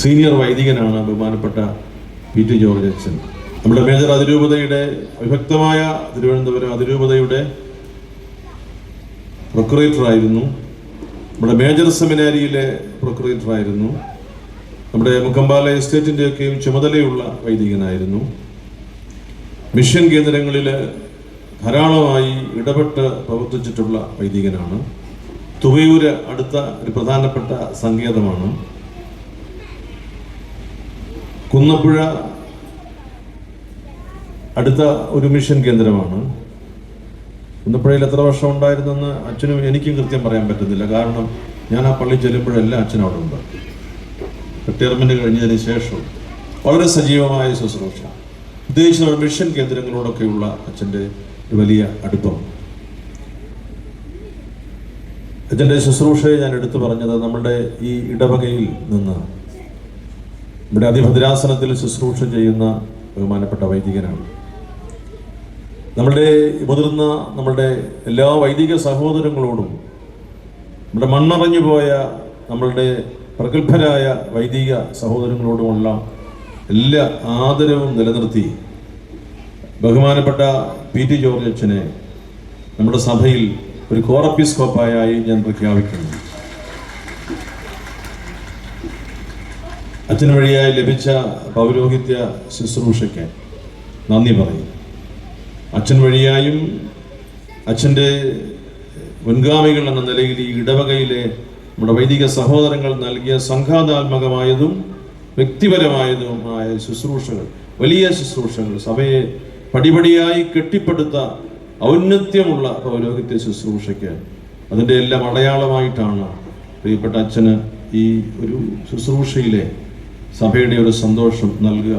Senior വൈദികനാണ് ബഹുമാനപ്പെട്ട P T George അച്ഛൻ നമ്മുടെ മേജർ അതിരൂപതയുടെ വിഭക്തമായ തിരുവനന്തപുരം അതിരൂപതയുടെ പ്രൊക്രേറ്ററായിരുന്നു. നമ്മുടെ മേജർ സെമിനാരിയിലെ പ്രൊക്രേറ്ററായിരുന്നു. നമ്മുടെ മുക്കമ്പാല എസ്റ്റേറ്റിന്റെയൊക്കെയും ചുമതലയുള്ള വൈദികനായിരുന്നു. മിഷൻ കേന്ദ്രങ്ങളിൽ ധാരാളമായി ഇടപെട്ട് പ്രവർത്തിച്ചിട്ടുള്ള വൈദികനാണ്. തുവയൂര് അടുത്ത ഒരു പ്രധാനപ്പെട്ട സങ്കേതമാണ്. കുന്നപ്പുഴ അടുത്ത ഒരു മിഷൻ കേന്ദ്രമാണ്. കുന്നപ്പുഴയിൽ എത്ര വർഷം ഉണ്ടായിരുന്നെന്ന് അച്ഛനും എനിക്കും കൃത്യം പറയാൻ പറ്റുന്നില്ല. കാരണം ഞാൻ ആ പള്ളി ചെല്ലുമ്പോഴെല്ലാം അച്ഛൻ അവിടെ ഉണ്ട്. റിട്ടയർമെന്റ് കഴിഞ്ഞതിന് ശേഷം വളരെ സജീവമായ ശുശ്രൂഷ. ഉദ്ദേശിച്ച മിഷൻ കേന്ദ്രങ്ങളോടൊക്കെയുള്ള അച്ഛന്റെ ഒരു വലിയ അടുപ്പം. അച്ഛന്റെ ശുശ്രൂഷയെ ഞാൻ എടുത്തു പറഞ്ഞത് നമ്മളുടെ ഈ ഇടവകയിൽ നിന്ന് ഇവിടെ അതിഭദ്രാസനത്തിൽ ശുശ്രൂഷ ചെയ്യുന്ന ബഹുമാനപ്പെട്ട വൈദികനാണ്. നമ്മുടെ മുതിർന്ന നമ്മുടെ എല്ലാ വൈദിക സഹോദരങ്ങളോടും നമ്മുടെ മണ്ണറിഞ്ഞു പോയ നമ്മളുടെ പ്രഗത്ഭരായ വൈദിക സഹോദരങ്ങളോടുമുള്ള എല്ലാ ആദരവും നിലനിർത്തി ബഹുമാനപ്പെട്ട പി ടി ജോർജ് അച്ഛനെ നമ്മുടെ സഭയിൽ ഒരു കോറപ്പിസ്കോപ്പായി ഞാൻ പ്രഖ്യാപിക്കുന്നു. അച്ഛൻ വഴിയായി ലഭിച്ച പൗരോഹിത്യ ശുശ്രൂഷയ്ക്ക് നന്ദി പറയും. അച്ഛൻ വഴിയായും അച്ഛന്റെ മുൻഗാമികൾ എന്ന നിലയിൽ ഈ ഇടവകയിലെ നമ്മുടെ വൈദിക സഹോദരങ്ങൾ നൽകിയ സംഘാതാത്മകമായതും വ്യക്തിപരമായതുമായ ശുശ്രൂഷകൾ വലിയ ശുശ്രൂഷകൾ സഭയെ പടിപടിയായി കെട്ടിപ്പടുത്ത ഔന്നത്യമുള്ള പൗരോഹിത്യ ശുശ്രൂഷയ്ക്ക് അതിന്റെ എല്ലാം അടയാളമായിട്ടാണ് പ്രിയപ്പെട്ട അച്ഛന് ഈ ഒരു ശുശ്രൂഷയിലെ സഭയുടെ ഒരു സന്തോഷം നൽകുക.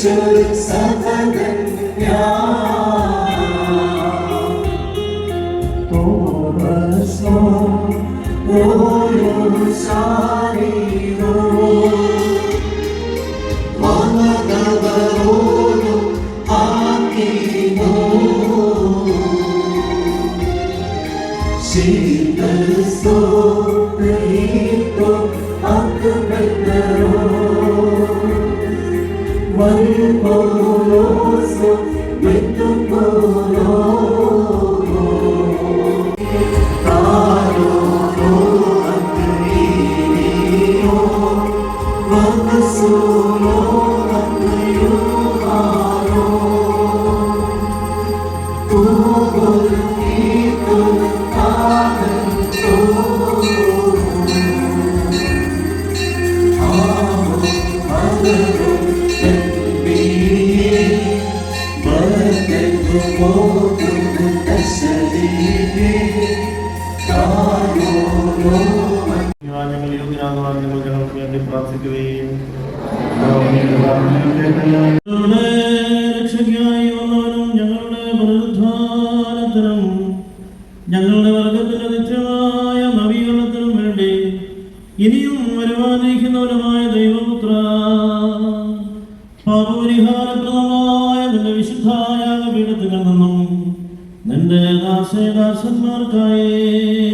മരിച്ചൊരു സഹകൻ ഓരോ ശാരീരോ മമതവരോടും ആക്കിനോ ശീതസ്തോ പ്രഹീതോ അക്കപ്പെട്ടരോ വൽപോലോസോ വെട്ടുപോലോ ഞങ്ങൾ യോഗ്യനാകുവാൻ നിങ്ങൾ ഞങ്ങൾക്ക് വേണ്ടി പ്രാർത്ഥിക്കുകയും രക്ഷയ്ക്കായി വന്നവനും ഞങ്ങളുടെ പുനരുദ്ധാനത്തിനും ഞങ്ങളുടെ വർഗത്തിന്റെ നിത്യമായ നവീകരണത്തിനും വേണ്ടി ഇനിയും വരുവാനിരിക്കുന്നവനുമായ ദൈവപുത്ര പാപപരിഹാരപ്രദമായ നിന്റെ വിശുദ്ധായ പീഠത്തിൽ നിന്നും നിന്റെ ദാസേദാസന്മാർക്കായി. പാപപരിഹാരം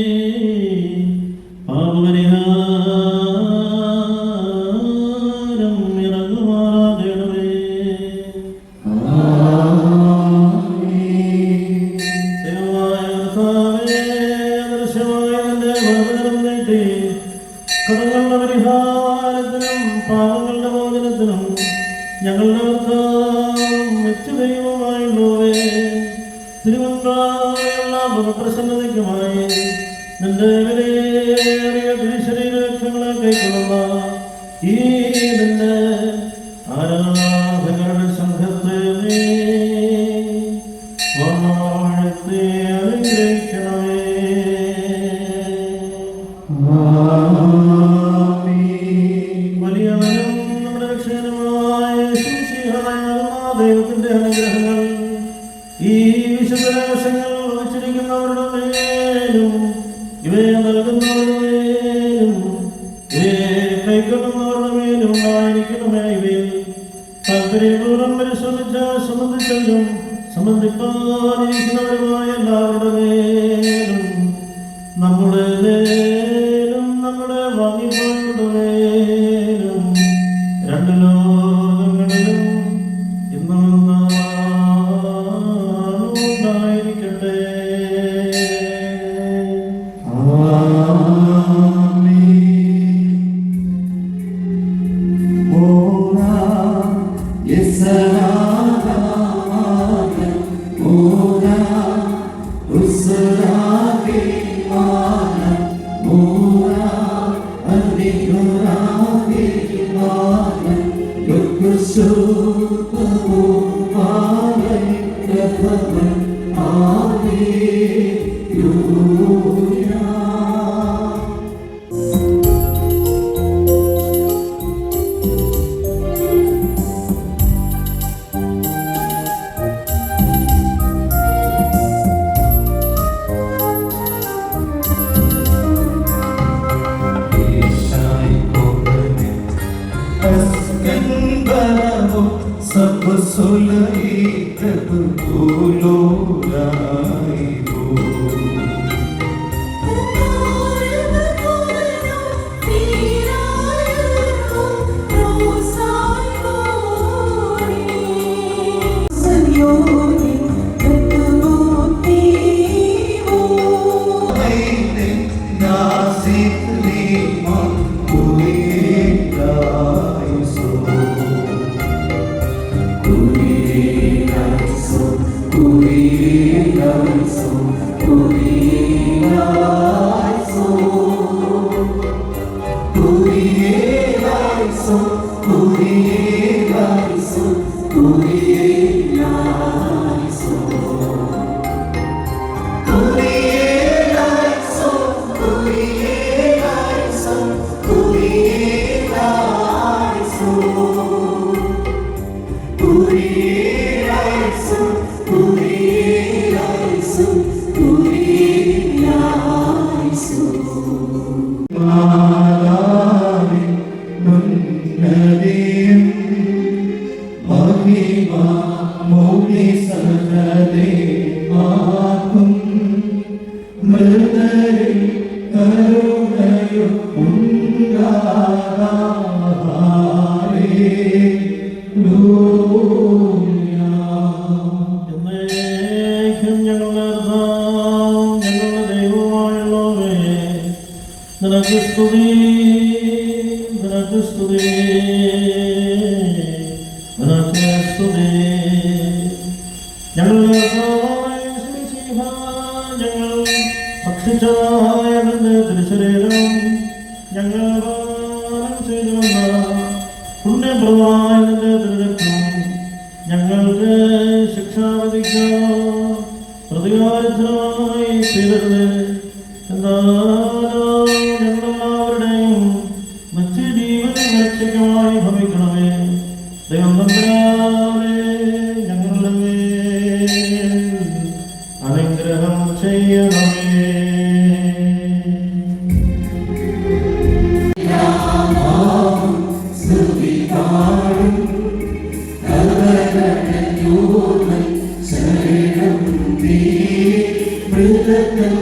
തിരുവന്തായുള്ള പ്രസന്നതയ്ക്കുമായി നിന്റെ വിലയേറിയ തിരുശരീര ലക്ഷ്യങ്ങളെ കൈക്കൊള്ളുന്ന ഈ നിന്റെ ആരാധകരുടെ സംബന്ധിച്ചവരും സംബന്ധിപ്പാനിരിക്കുന്നവരുമായ എല്ലാവരുടെ മേലും നമ്മുടെ so Cristo, tu ഞങ്ങളുടെ കർത്താവായ യേശുമിശിഹ, ഞങ്ങൾ ഭക്ഷിച്ചതായ നിന്റെ തിരുശരീരം ഞങ്ങൾ പാനം ചെയ്തു വന്ന പുണ്യപ്രദമായ തിരുരക്തം ഞങ്ങൾക്ക് ശിക്ഷാവിധിക്കോ പ്രതികാരത്തിനായി തീരരുത്. എന്നാലോ രക്ഷയ്ക്കുമായി ഭവിക്കണമേ ദൈവം കർത്താവേ ഞങ്ങളുടെ അനുഗ്രഹം ചെയ്യണമേ ശരണം മൃതകം